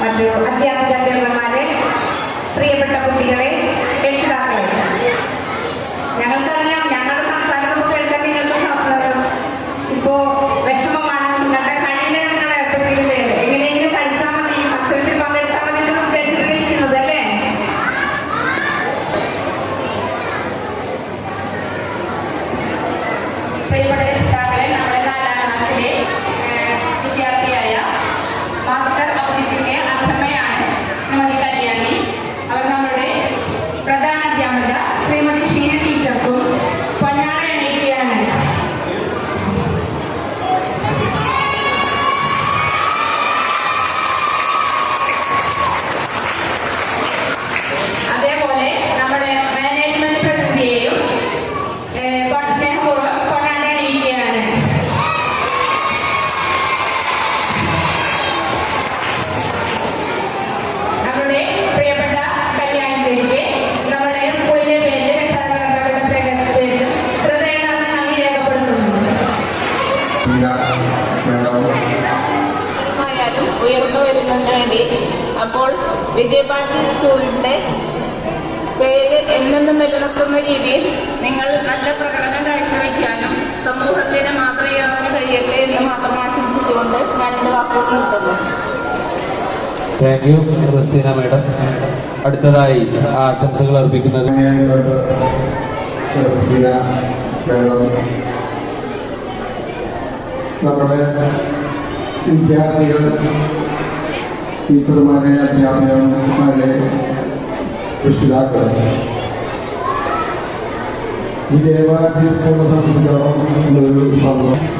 മറ്റു അധ്യാപക അധ്യാപകന്മാരെ പ്രിയപ്പെട്ട കുട്ടികളെ രക്ഷിതാക്കളെ. ഞങ്ങൾക്കറിയാം വിജയഭാരതി സ്കൂളിന്റെ പേര് എന്നെന്നും നിലനിർത്തുന്ന രീതിയിൽ നിങ്ങൾ നല്ല പ്രകടനം കാഴ്ചവെക്കാനും സമൂഹത്തിന് മാതൃകയാവാൻ കഴിയട്ടെ എന്ന് മാത്രം ആശംസിച്ചുകൊണ്ട് ഞാൻ എന്റെ വാക്കുകൾ നിർത്തുന്നു. Thank you Raseena madam. അടുത്തതായി ആശംസകൾ അർപ്പിക്കുന്നത് നമ്മുടെ മേഡം നമ്മുടെ വിദ്യാർത്ഥികൾ ടീച്ചർമാരെ അധ്യാപകന്മാരെ രക്ഷിതാക്കൾ വിജയഭാരതി സ്കൂളിനെ സംബന്ധിച്ചിടത്തോളം ഒരു സന്തോഷം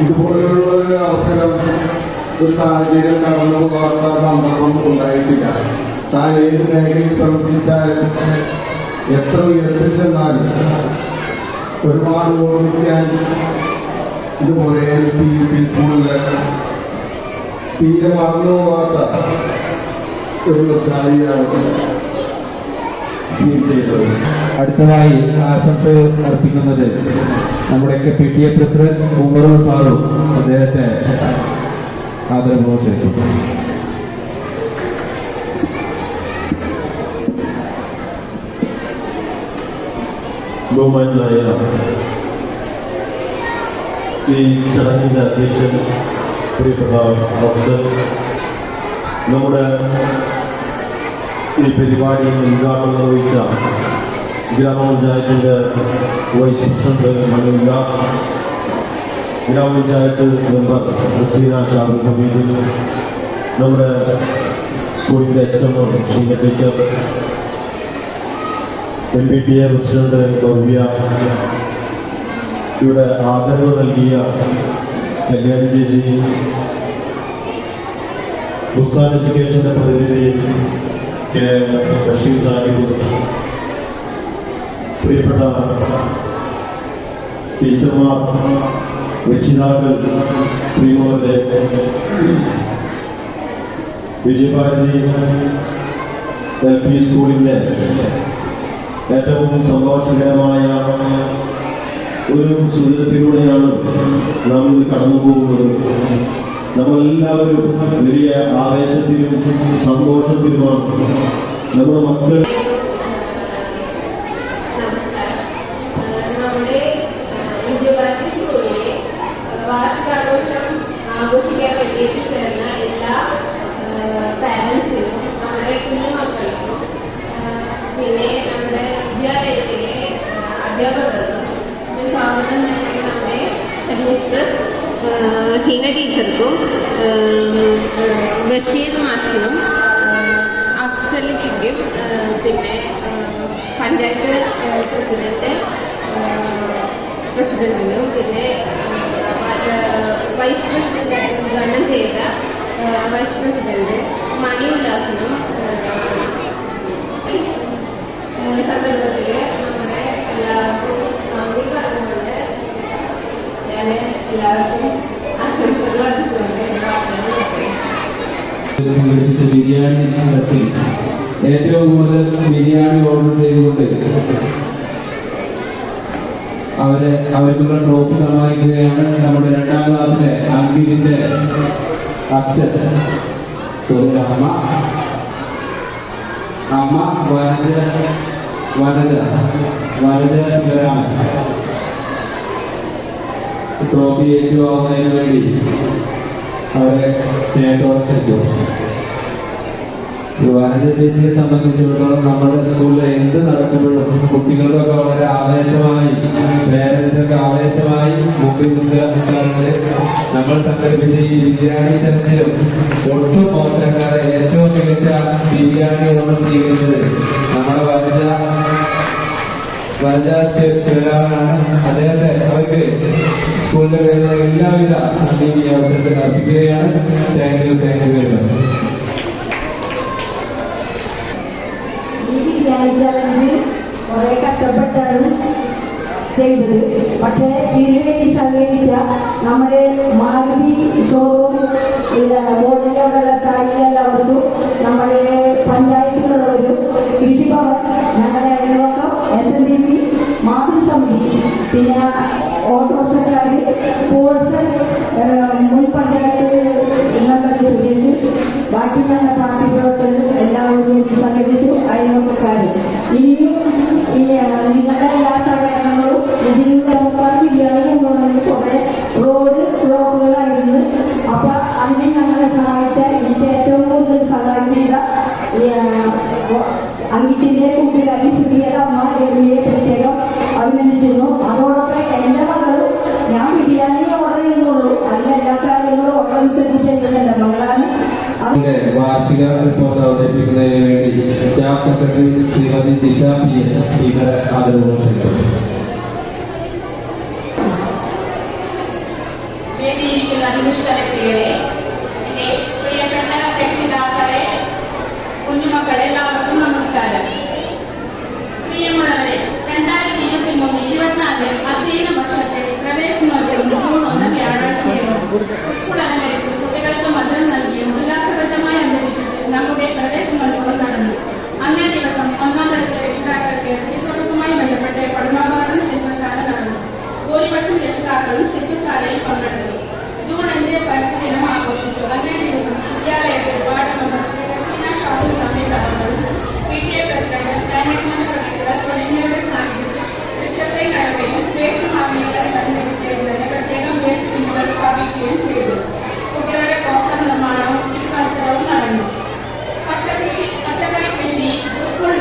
ഇതുപോലുള്ള ഒരു അവസരം ഒരു സാഹചര്യം കടന്നു പോകാത്ത സന്ദർഭം ഉണ്ടായിട്ടില്ല താൻ ഏത് മേഖലയിൽ പ്രവർത്തിച്ചാലും എത്ര ഉയരത്തിൽ ചെന്നാലും ഒരുപാട് ഓർമ്മിക്കാൻ ഇതുപോലെ പി പി സ്കൂളില് തീരെ മറന്നുപോകാത്ത ഒരു സാരിയാണ് അടുത്തതായി ആശംസ അർപ്പിക്കുന്നത് നമ്മുടെ P T A president Umarul Farooq. അദ്ദേഹത്തെ ആദരപൂർവം ക്ഷണിക്കുന്നു ബഹുമാനായ ഈ ചടങ്ങിന്റെ അധ്യക്ഷൻ പ്രിയപ്പെട്ട ഡോക്ടർ നമ്മുടെ ഈ പരിപാടി ഉദ്ഘാടനം നിർവഹിച്ച ഗ്രാമപഞ്ചായത്തിന്റെ വൈസ് പ്രസിഡന്റ് മണിവില്ല ഗ്രാമപഞ്ചായത്ത് മെമ്പർ റസീന ഷാബി ഹമീദ് നമ്മുടെ സ്കൂളിന്റെ H M Sheena teacher M P T A president Gauvya ഇവിടെ ആദരവ് നൽകിയ കല്യാണി ചേച്ചി ഉസ്താൻ എഡ്യൂക്കേഷന്റെ പ്രതിനിധി കെ ബഷീർ സാഹിബ് പ്രിയപ്പെട്ട ടീച്ചർമാർ രക്ഷിതാക്കൾ പ്രിയമുള്ളവരെ വിജയഭാരതി എൽ പി സ്കൂളിന്റെ ഏറ്റവും സന്തോഷകരമായ ഒരു സുരത്തിലൂടെയാണ് നാം ഇത് കടന്നു പോകുന്നത്. നമ്മളെല്ലാവരും വലിയ ആവേശത്തിലും സന്തോഷത്തിലുമാണ്. നമ്മുടെ മക്കൾ നമസ്കാരം നമ്മുടെ വിദ്യാഭ്യാസ സ്കൂളിലെ വാർഷികാഘോഷം ആഘോഷിക്കാൻ വേണ്ടി എത്തിച്ചേർന്ന എല്ലാ പാരൻസിനും നമ്മുടെ കുഞ്ഞു മക്കൾക്കും പിന്നെ നമ്മുടെ വിദ്യാലയത്തിലെ അധ്യാപകർക്കും ഞാൻ സ്വാഗതം നൽകി നമ്മുടെ ഹെഡ്മിസ്ട്രസ് ഷീന ടീച്ചർക്കും ബഷീർ മാഷിനും അഫ്സലിക്കും പിന്നെ പഞ്ചായത്ത് പ്രസിഡന്റ് പ്രസിഡന്റിനും പിന്നെ വൈസ് പ്രസിഡന്റ് ഉദ്ഘാടനം ചെയ്ത വൈസ് പ്രസിഡന്റ് മണി ഉല്ലാസിനും സന്ദർഭത്തിൽ നമ്മുടെ എല്ലാവർക്കും നന്ദി പറഞ്ഞുകൊണ്ട് ഞാൻ എല്ലാവർക്കും ആശംസകൾ അർപ്പിച്ചുകൊണ്ട് എന്റെ വാക്കുകൾ നിർത്തുന്നു സംഘടിപ്പിച്ച ബിരിയാണി ഫെസ്റ്റിൽ ഏറ്റവും കൂടുതൽ ബിരിയാണി ഓർഡർ ചെയ്തുകൊണ്ട് അവരെ അവർക്കുള്ള ട്രോഫി സമ്മാനിക്കുകയാണ് നമ്മുടെ രണ്ടാം ക്ലാസ്സിലെ അങ്കിലിന്റെ അച്ഛൻ. സോറി അമ്മ. അമ്മ വനജ വനജ വനജ ശിവരാമൻ. ട്രോഫി ഏറ്റുവാങ്ങുന്നതിന് വേണ്ടി അവരെ സ്നേഹത്തോടെ ക്ഷണിച്ചു യുവാനന്ദ ചേച്ചിയെ സംബന്ധിച്ചിടത്തോളം നമ്മുടെ സ്കൂളിൽ എന്ത് നടക്കുമ്പോഴും കുട്ടികൾക്കൊക്കെ വളരെ ആവേശമായി പേരൻസൊക്കെ ആവേശമായി മുമ്പിൽ മുൻകാറുണ്ട് നമ്മൾ സംഘടിപ്പിച്ച ഈ ബിരിയാണി ചലഞ്ചിലും ഒട്ടും മോശക്കാരെ ഏറ്റവും മികച്ച ബിരിയാണി നമ്മൾ സ്വീകരിച്ചത് നമ്മുടെ വനിത വനിതാ ശിവരാമനാണ് അദ്ദേഹത്തെ അവർക്ക് സ്കൂളിന്റെ പേരിലുള്ള എല്ലാവിധ നന്ദി അവസരത്തിൽ അർപ്പിക്കുകയാണ് thank you thank you very much കുറെ കഷ്ടപ്പെട്ടാണ് ചെയ്തത് പക്ഷേ ഇതിനു വേണ്ടി സഹകരിച്ച നമ്മുടെ മാരുതി ഷോറൂം ബോർഡിന്റെ അവിടെയുള്ള സായി എല്ലാവർക്കും നമ്മുടെ പഞ്ചായത്തിലുള്ളവരും കൃഷിഭവൻ ഞങ്ങളുടെ അയൽവക്കം എസ് എൻ ഡി പി മാതൃസമിതി. പിന്നെ ഓട്ടോറിക്ഷക്കാർ സ്പോർട്സ് മുൻ പഞ്ചായത്ത് മെമ്പർ വാർഷിക റിപ്പോർട്ട് അവതരിപ്പിക്കുന്നതിന് വേണ്ടി സ്റ്റാഫ് സെക്രട്ടറി ശ്രീമതി ദിശ പി എസ് സ്പീക്കറെ ആദരവോടെ ക്ഷണിക്കുന്നു. എല്ലാവർക്കും നമസ്കാരം. പ്രിയമുള്ളവരെ രണ്ടായിരത്തി ഇരുപത്തി മൂന്ന് ഇരുപത്തിനാല് അധ്യയന വർഷത്തെ പ്രവേശനോത്സവം ജൂൺ ഒന്ന് സ്കൂൾ അലങ്കരിച്ചു. శాస్త్రం శిల్పశాలയിൽ కొనబడింది జూన్ ఎనిమిది పరిస్థితి దినం ఆకర్షించు. అదే దివసం విద్యాలయ నిర్వాహణ శ్రీనా షాపింగ్ కంపెనీ കുട്ടികളുടെ പ്രോത്സാഹ നിർമ്മാണവും ഈ മത്സരവും നടന്നു പച്ചക്കൃഷി പച്ചക്കറി കൃഷി സ്കൂൾ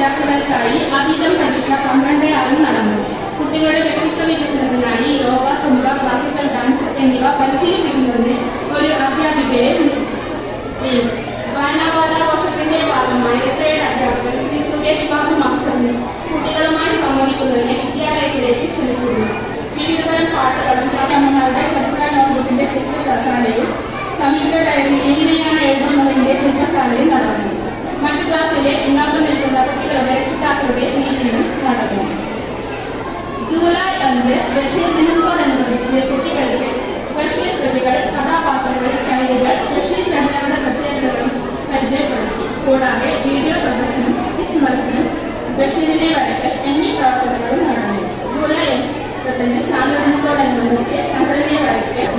വിദ്യാർത്ഥികൾക്കായി അതീതം പരീക്ഷ പന്ത്രണ്ട് ആറിൽ നടന്നു. കുട്ടികളുടെ വ്യക്തിത്വ വികസനത്തിനായി യോഗ സുംബ ക്ലാസിക്കൽ ഡാൻസ് എന്നിവ പരിശീലിപ്പിക്കുന്നതിന് ഒരു അധ്യാപികയെ നിയമിച്ചു. വായനാവാരാഘോഷത്തിന്റെ ഭാഗമായി റിട്ടയർഡ് അധ്യാപകൻ ശ്രീ സുരേഷ് ബാബു മാസ്റ്ററിന് കുട്ടികളുമായി സംവദിക്കുന്നതിന് വിദ്യാലയത്തിലേക്ക് ക്ഷണിച്ചിരുന്നു. വിവിധതരം പാട്ടുകളും അമ്മമാരുടെ ശബ്ദ നോട്ട്ബുക്കിന്റെ ശില്പശാലയും സംയുക്ത ഡയറി എങ്ങനെയാണ് എഴുതുന്നതിന്റെ ശില്പശാലയും നടന്നു. രക്ഷിതാക്കളുടെ മീറ്റിംഗും നടന്നു ജൂലൈ അഞ്ച് ബഷീർ ദിനത്തോടനുബന്ധിച്ച് കുട്ടികൾക്ക് ബഷീർ കൃതികൾ കഥാപാത്രങ്ങൾ ശൈലികൾ ബഷീർ രചനകളുടെ പ്രത്യേകതകളും പരിചയപ്പെടുത്തി കൂടാതെ വീഡിയോ പ്രദർശനം ക്വിസ് മത്സരം ബഷീറിനെ വരക്കൽ എന്നീ പ്രവർത്തനങ്ങളും നടന്നു ജൂലൈ ഇരുപത്തഞ്ച് ചാന്ദ്രദിനത്തോടനുബന്ധിച്ച് ചന്ദ്രനെ വരക്കൽ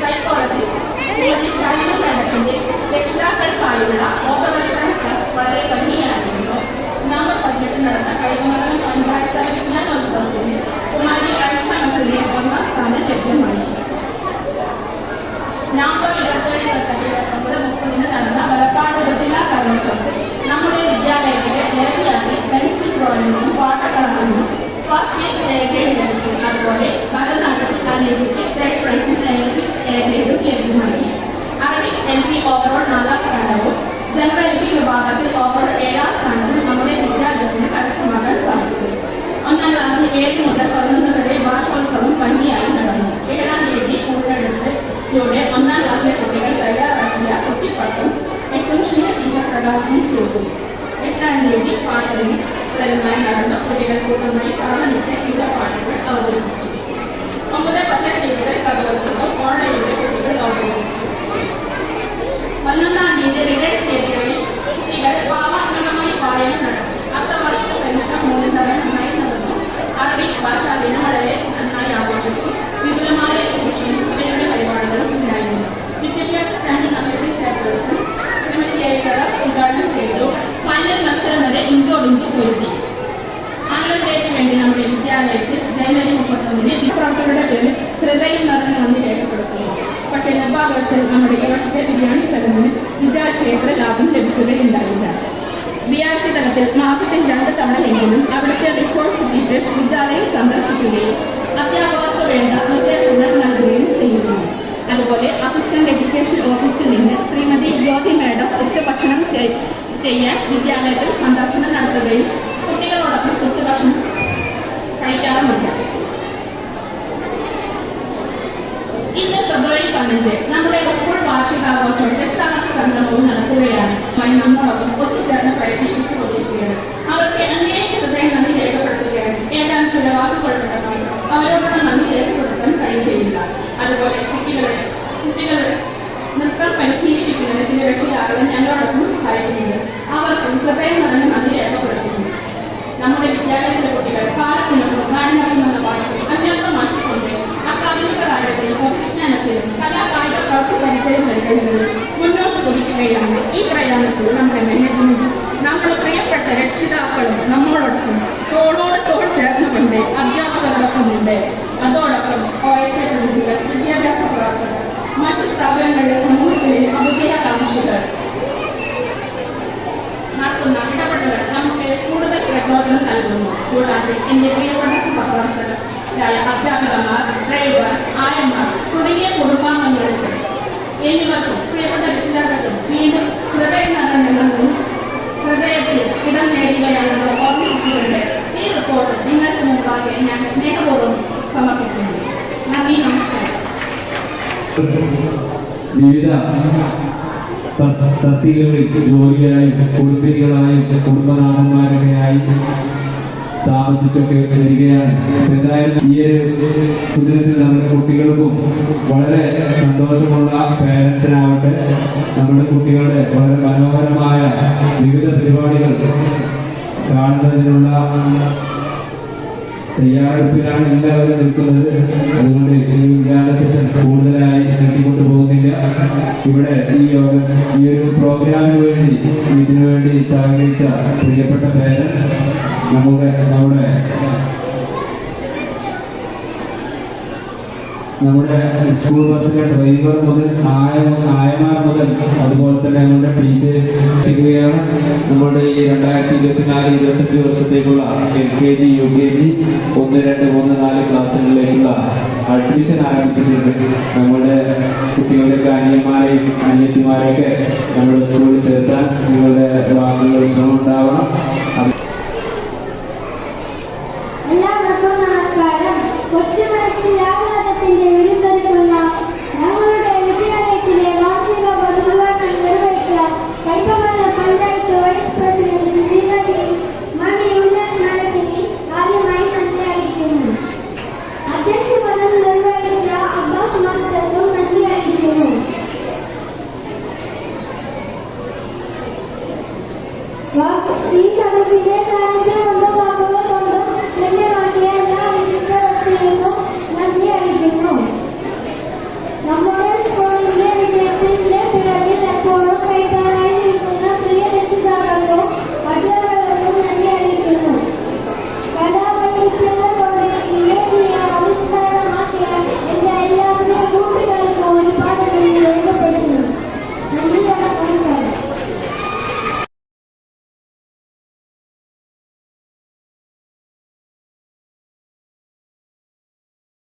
സൈക്കോളജിസ്റ്റ് ശ്രീമതി ഷൈന മാഡത്തിന്റെ രക്ഷിതാക്കൾക്കായുള്ള ബോധവൽക്കരണ ക്ലാസ് വളരെ ഭംഗിയായിരുന്നു നവംബർ പതിനെട്ട് നടന്ന കൈമംഗലം പഞ്ചായത്ത് വിജ്ഞാനോത്സവത്തിന് കുമാരി ഐഷ മക്കളിനെ ഒന്നാം സ്ഥാനം ലഭ്യമായി നവംബർ ഇരുപത്തേഴ് ഇരുപത്തെട്ട് ഇരുപത്തൊമ്പത് മുപ്പതിന് നടന്ന വലപ്പാട് നമ്മുടെ വിദ്യാലയത്തിലെ ലഹരിയാക്കി പെൻസിൽ ഡ്രോയിങ്ങിനും പാട്ടക്കളറിനും ഫസ്റ്റ് വീക്ക് ഗ്രേഡ് ലഭിച്ചു അതുപോലെ ഭരതനാട്യത്തിൽ അനേകയ്ക്ക് തേർഡ് പ്രൈസും ലഭ്യമായി അറബിക് എം പി ഓവറോൾ നാലാം സ്ഥാനവും ജനറൽ എം പി വിഭാഗത്തിൽ ഓവറോൾ ഏഴാം സ്ഥാനവും ക്ലാസ്സിൽ ഏഴ് മുതൽ പതിനൊന്ന് ഹൃദയം നടന്ന് നന്ദി രേഖപ്പെടുത്തുന്നു. പക്ഷേ നിർഭാഗ്യവശാൽ നമ്മുടെ ഈ വർഷത്തെ ബിരിയാണി ചടങ്ങിന് വിചാരിച്ചത്ര ലാഭം ലഭിക്കുകയുണ്ടായില്ല. ബി ആർ സി തലത്തിൽ മാസത്തിൽ രണ്ട് തവണയെങ്കിലും അവിടുത്തെ റിസോർട്സ് ടീച്ചേഴ്സ് വിദ്യാലയം സന്ദർശിക്കുകയും അധ്യാപകർക്ക് വേണ്ട നിർദ്ദേശങ്ങൾ നൽകുകയും ചെയ്യുന്നു. അതുപോലെ അസിസ്റ്റന്റ് എഡ്യൂക്കേഷൻ ഓഫീസിൽ നിന്ന് ശ്രീമതി ജ്യോതി മാഡം ഉച്ചഭക്ഷണം ചെയ്- ചെയ്യാൻ വിദ്യാലയത്തിൽ സന്ദർശനം നടത്തുകയും കുട്ടികളോടൊപ്പം ഉച്ചഭക്ഷണം കഴിക്കാറുമുണ്ട് പതിനഞ്ച് നമ്മുടെ സ്കൂൾ വാർഷികാഘോഷവും രക്ഷാകർത്ത സംഗമവും നടക്കുകയാണ്. നമ്മോടൊപ്പം ഒത്തുചേർന്ന് പ്രയത്നിപ്പിച്ചുകൊണ്ടിരിക്കുകയാണ് അവർക്ക് അങ്ങേയറ്റ ഹൃദയം നന്ദി രേഖപ്പെടുത്തുകയാണ് ഏതാനും ചില വാക്കുകൾ ഉണ്ടെങ്കിൽ അവരോടുള്ള നന്ദി രേഖപ്പെടുത്താൻ കഴിയുകയില്ല അതുപോലെ കുട്ടികളുടെ കുട്ടികളുടെ നൃത്തം പരിശീലിപ്പിക്കുന്നതിന് ചില രക്ഷിതാക്കൾ ഞങ്ങളോടൊപ്പം സഹായിക്കുന്നുണ്ട് അവർക്കും ഹൃദയം നിറഞ്ഞ നന്ദി രേഖപ്പെടുത്തുന്നു നമ്മുടെ വിദ്യാലയത്തിലെ കുട്ടികൾ കാലത്തിനൊപ്പം നാടിനൊപ്പമെന്ന പാഠത്തിൽ അന്വേഷണമാക്കിക്കൊണ്ട് അക്കാദമിക കാര്യത്തിലും പൊതുവിജ്ഞാനത്തിലും കലാകായിക പരിചയം നൽകുന്നത് മുന്നോട്ട് കുതിക്കുകയാണ്. ഈ പ്രയാണത്തിൽ നമ്മുടെ മാനേജ്മെന്റ് നമ്മുടെ പ്രിയപ്പെട്ട രക്ഷിതാക്കളും നമ്മളോടൊപ്പം തോളോട് തോൾ ചേർന്നുകൊണ്ട് അധ്യാപകരോടൊപ്പമുണ്ട് അതോടൊപ്പം ഒ എസ് എ പ്രതിനിധികൾ വിദ്യാഭ്യാസ പ്രവർത്തകർ മറ്റു സ്ഥാപനങ്ങളിലെ സമൂഹത്തിലെ അഭിജയാകാംക്ഷികൾ നടത്തുന്ന ഇടപെടലുകൾ നമുക്ക് കൂടുതൽ പ്രചോദനം നൽകുന്നു. കൂടാതെ എന്റെ പ്രിയപ്പെട്ട സഹപ്രവർത്തകർ അധ്യാപകന്മാർ ഡ്രൈവർ ആയമാർ തുടങ്ങിയ കുടുംബാംഗങ്ങൾക്ക് എന്നിവർക്കും പ്രിയപ്പെട്ട രക്ഷിതാക്കൾക്കും ഈ സമർപ്പിക്കുന്നു. വിവിധ തസ്തികകളിൽ ജോലിയായി കുടുംബനാഥന്മാരുടെയായി താമസിച്ചൊക്കെ വരികയാണ്. എന്തായാലും ഈ ഒരു സുദിനത്തിൽ നമ്മുടെ കുട്ടികൾക്കും വളരെ സന്തോഷമുള്ള പേരൻസിനാവട്ടെ നമ്മുടെ കുട്ടികളുടെ വളരെ മനോഹരമായ വിവിധ പരിപാടികൾ കാണുന്നതിനുള്ള തയ്യാറെടുപ്പിലാണ് എല്ലാവരും നിൽക്കുന്നത്. അതുകൊണ്ട് ഈ ഉദ്ഘാടന സെഷൻ കൂടുതലായി നീട്ടിക്കൊണ്ടു പോകുന്നില്ല. ഇവിടെ ഈ യോഗ ഈ ഒരു പ്രോഗ്രാമിന് വേണ്ടി ഇതിനു വേണ്ടി സഹകരിച്ച പ്രിയപ്പെട്ട പേരൻസ് നമ്മുടെ നമ്മുടെ നമ്മുടെ സ്കൂൾ ബസ്സിലെ ഡ്രൈവർ മുതൽ ആയ ആയമാർ മുതൽ അതുപോലെ തന്നെ നമ്മുടെ ടീച്ചേഴ്സ് എത്തിക്കുകയാണ്. നമ്മുടെ ഈ രണ്ടായിരത്തി ഇരുപത്തിനാല് ഇരുപത്തഞ്ച് വർഷത്തേക്കുള്ള L K G U K G ഒന്ന് രണ്ട് മൂന്ന് നാല് ക്ലാസ്സുകളിലേക്കുള്ള അഡ്മിഷൻ ആരംഭിച്ചിട്ടുണ്ട്. നമ്മുടെ കുട്ടികളുടെ അനിയന്മാരെയും അനിയത്തിമാരെയൊക്കെ നമ്മുടെ സ്കൂളിൽ ചേർത്താൻ നിങ്ങളുടെ വാക്കുകൾ ശ്രമം ഉണ്ടാവണം.